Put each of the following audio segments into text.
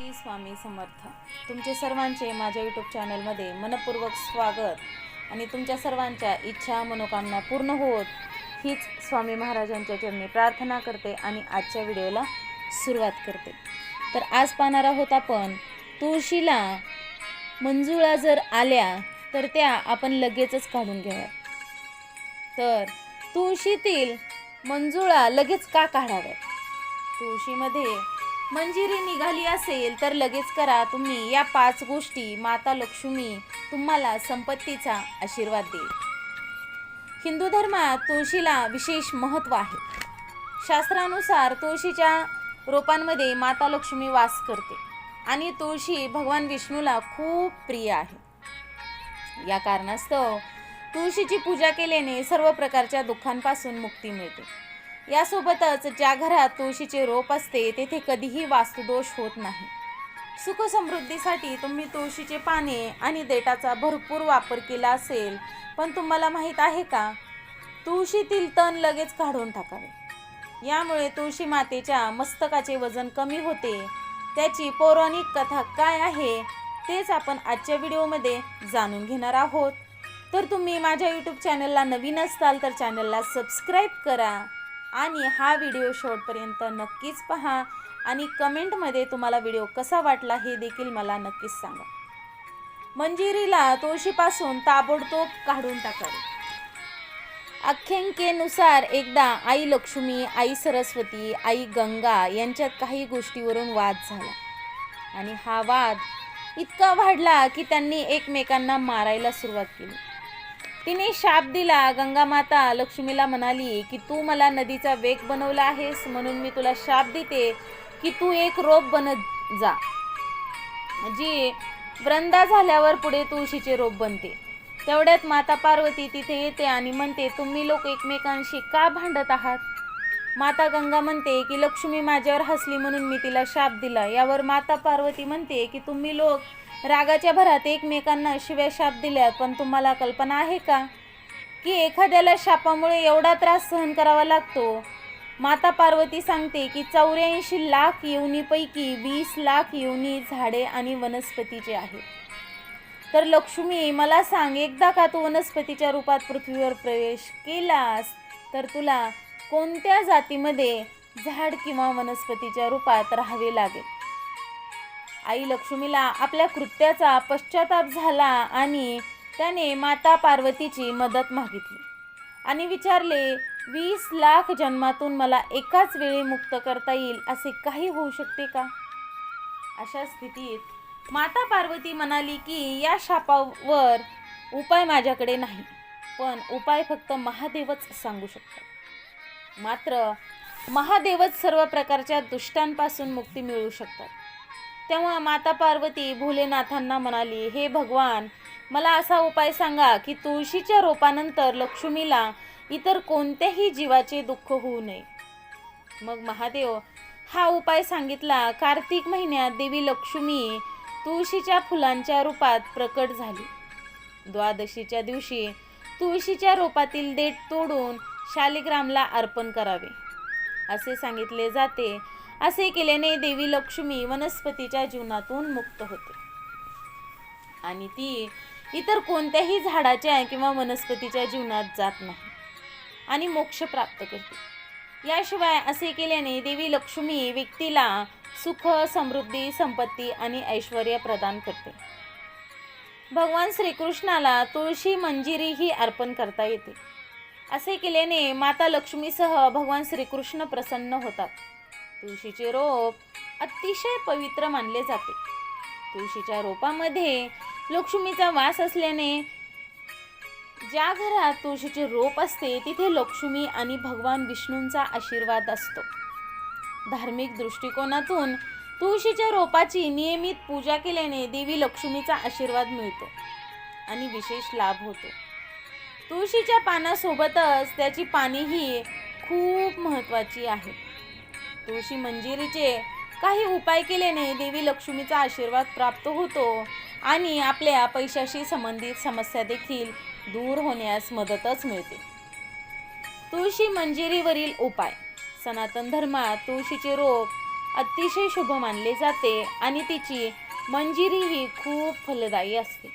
श्री स्वामी समर्थ. तुमचे सर्वांचे माझ्या यूट्यूब चॅनलमध्ये मनपूर्वक स्वागत. आणि तुमच्या सर्वांच्या इच्छा मनोकामना पूर्ण होत हीच स्वामी महाराजांच्या चरणी प्रार्थना करते आणि आजच्या व्हिडिओला सुरुवात करते. तर आज पाहणार आहोत आपण तुळशीला मंजुळा जर आल्या तर त्या आपण लगेचच काढून घ्याव्या तर तुळशीतील मंजुळा लगेच का काढाव्यात? तुळशीमध्ये मंजिरी निघाली असेल तर लगेच करा तुम्ही या पाच गोष्टी. माता लक्ष्मी तुम्हाला संपत्तीचा आशीर्वाद देईल. हिंदू धर्मात तुळशीला विशेष महत्त्व आहे. शास्त्रानुसार तुळशीच्या रोपांमध्ये माता लक्ष्मी वास करते आणि तुळशी भगवान विष्णूला खूप प्रिय आहे. या कारणास्तव तुळशीची पूजा केल्याने सर्व प्रकारच्या दुःखांपासून मुक्ती मिळते. यासोबतच ज्या घरात तुळशीचे रोप असते तेथे कधीही वास्तुदोष होत नाही. सुखसमृद्धीसाठी तुम्ही तुळशीचे पाने आणि देटाचा भरपूर वापर केला असेल पण तुम्हाला माहीत आहे का? तुळशीतील तण लगेच काढून टाकावे. यामुळे तुळशी मातेच्या मस्तकाचे वजन कमी होते. त्याची पौराणिक कथा काय आहे तेच आपण आजच्या व्हिडिओमध्ये जाणून घेणार आहोत. तर तुम्ही माझ्या यूट्यूब चॅनलला नवीन असाल तर चॅनलला सबस्क्राईब करा. आणि हा व्हिडिओ शेवटपर्यंत नक्कीच पहा. आणि कमेंटमध्ये तुम्हाला व्हिडिओ कसा वाटला हे देखील मला नक्कीच सांगा. मंजिरीला तुळशीपासून ताबडतोब काढून टाकावे आख्यांकेनुसार एकदा आई लक्ष्मी आई सरस्वती आई गंगा यांच्यात काही गोष्टीवरून वाद झाला. आणि हा वाद इतका वाढला की त्यांनी एकमेकांना मारायला सुरुवात केली. तिने शाप दिला. गंगा माता लक्ष्मीला म्हणाली की तू मला नदीचा वेग बनवला आहेस म्हणून मी तुला शाप देते. की तू एक रोप बनत जा. जी वृंदा झाल्यावर पुढे तुळशीचे रोप बनते. तेवढ्यात माता पार्वती तिथे येते आणि म्हणते तुम्ही लोक एकमेकांशी का भांडत आहात? माता गंगा म्हणते की लक्ष्मी माझ्यावर हसली म्हणून मी तिला शाप दिला. यावर माता पार्वती म्हणते की तुम्ही लोक रागाच्या भरात एकमेकांना शिव्या शाप दिल्यात पण तुम्हाला कल्पना आहे का? की एखाद्याला शापामुळे एवढा त्रास सहन करावा लागतो? माता पार्वती सांगते की चौऱ्याऐंशी लाख येऊनीपैकी वीस लाख येऊनी झाडे आणि वनस्पतीचे आहेत. तर लक्ष्मी मला सांग एकदा का तू वनस्पतीच्या रूपात पृथ्वीवर प्रवेश केलास तर तुला कोणत्या जातीमध्ये झाड किंवा वनस्पतीच्या रूपात राहावे लागेल? आई लक्ष्मीला आपल्या कृत्याचा पश्चाताप झाला आणि त्याने माता पार्वतीची मदत मागितली. आणि विचारले वीस लाख जन्मातून मला एकाच वेळी मुक्त करता येईल असे काही होऊ शकते का? अशा स्थितीत माता पार्वती म्हणाली की या शापावर उपाय माझ्याकडे नाही पण उपाय फक्त महादेवच सांगू शकतात. मात्र महादेवच सर्व प्रकारच्या दुष्टांपासून मुक्ती मिळवू शकतात. तेव्हा माता पार्वती भोलेनाथांना म्हणाली हे भगवान मला असा उपाय सांगा की तुळशीच्या रोपानंतर लक्ष्मीला इतर कोणत्याही जीवाचे दुःख होऊ नये. मग महादेव हा उपाय सांगितला. कार्तिक महिन्यात देवी लक्ष्मी तुळशीच्या फुलांच्या रूपात प्रकट झाली. द्वादशीच्या दिवशी तुळशीच्या रोपातील देठ तोडून शालिग्रामला अर्पण करावे. असे सांगितले जाते. असे केल्याने देवी लक्ष्मी वनस्पतीच्या जीवनातून मुक्त होते. आणि ती इतर कोणत्याही झाडाच्या किंवा वनस्पतीच्या जीवनात जात नाही आणि मोक्ष प्राप्त करते. याशिवाय असे केल्याने देवी लक्ष्मी व्यक्तीला सुख समृद्धी संपत्ती आणि ऐश्वर प्रदान करते. भगवान श्रीकृष्णाला तुळशी मंजिरीही अर्पण करता येते. असे केल्याने माता लक्ष्मीसह भगवान श्रीकृष्ण प्रसन्न होतात. तुळशीचे रोप अतिशय पवित्र मानले जाते. तुळशीच्या रोपामध्ये लक्ष्मीचा वास असल्याने ज्या घरात तुळशीचे रोप असते तिथे लक्ष्मी आणि भगवान विष्णूंचा आशीर्वाद असतो. धार्मिक दृष्टिकोनातून तुळशीच्या रोपाची नियमित पूजा केल्याने देवी लक्ष्मीचा आशीर्वाद मिळतो आणि विशेष लाभ होतो. तुळशीच्या पानासोबतच त्याची पानेही खूप महत्त्वाची आहेत. तुळशी मंजिरीचे काही उपाय केल्याने देवी लक्ष्मीचा आशीर्वाद प्राप्त होतो आणि आपल्या पैशाशी संबंधित समस्या देखील दूर होण्यास मदतच मिळते. तुळशी मंजिरीवरील उपाय. सनातन धर्मात तुळशीचे रोप अतिशय शुभ मानले जाते आणि तिची मंजिरी ही खूप फलदायी असते.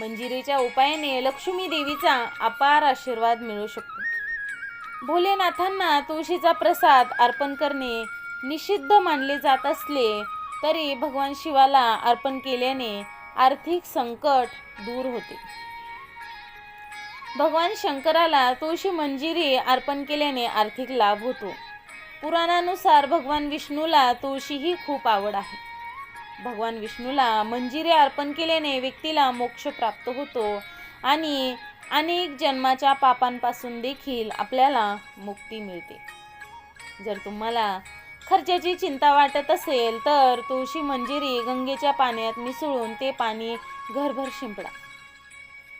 मंजिरीच्या उपायाने लक्ष्मी देवीचा अपार आशीर्वाद मिळू शकतो. भोलेनाथांना तुळशीचा प्रसाद अर्पण करणे निषिद्ध मानले जात असले तरी भगवान शिवाला अर्पण केल्याने आर्थिक संकट दूर होते. भगवान शंकराला तुळशी मंजिरी अर्पण केल्याने आर्थिक लाभ होतो. पुराणानुसार भगवान विष्णूला तुळशी ही खूप आवड आहे. भगवान विष्णूला मंजिरी अर्पण केल्याने व्यक्तीला मोक्ष प्राप्त होतो आणि अनेक जन्माच्या पापांपासून देखील आपल्याला मुक्ती मिळते. जर तुम्हाला खर्चाची चिंता वाटत असेल तर तुळशी मंजिरी गंगेच्या पाण्यात मिसळून ते पाणी घरभर शिंपडा.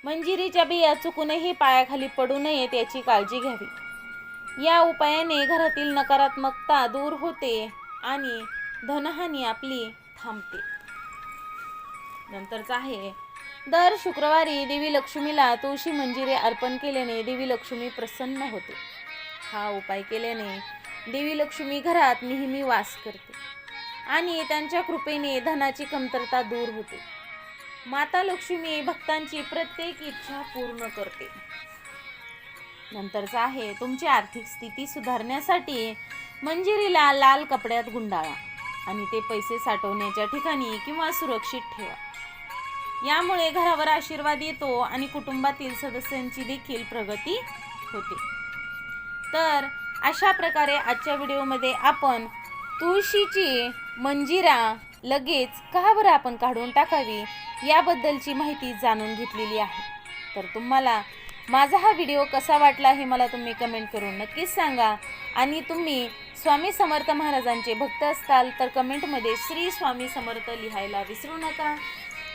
मंजिरीच्या बिया चुकूनही पायाखाली पडू नयेत याची काळजी घ्यावी. या उपायाने घरातील नकारात्मकता दूर होते आणि धनहानी आपली थांबते. नंतरच आहे दर शुक्रवारी देवी लक्ष्मीला तुळशी मंजिरे अर्पण केल्याने देवी लक्ष्मी प्रसन्न होते. हा उपाय केल्याने देवी लक्ष्मी घरात नेहमी वास करते आणि त्यांच्या कृपेने धनाची कमतरता दूर होते. माता लक्ष्मी भक्तांची प्रत्येक इच्छा पूर्ण करते. नंतरचं आहे तुमची आर्थिक स्थिती सुधारण्यासाठी मंजिरीला लाल कपड्यात गुंडाळा आणि ते पैसे साठवण्याच्या ठिकाणी किंवा सुरक्षित ठेवा. यामुळे घरावर आशीर्वाद येतो आणि कुटुंबातील सदस्यांची देखील प्रगती होते. तर अशा प्रकारे आजच्या व्हिडिओमध्ये आपण तुळशीची मंजिरा लगेच का बरं आपण काढून टाकावी याबद्दलची माहिती जाणून घेतलेली आहे. तर तुम्हाला माझा हा व्हिडिओ कसा वाटला हे मला तुम्ही कमेंट करून नक्कीच सांगा. आणि तुम्ही स्वामी समर्थ महाराजांचे भक्त असताल तर कमेंटमध्ये श्री स्वामी समर्थ लिहायला विसरू नका.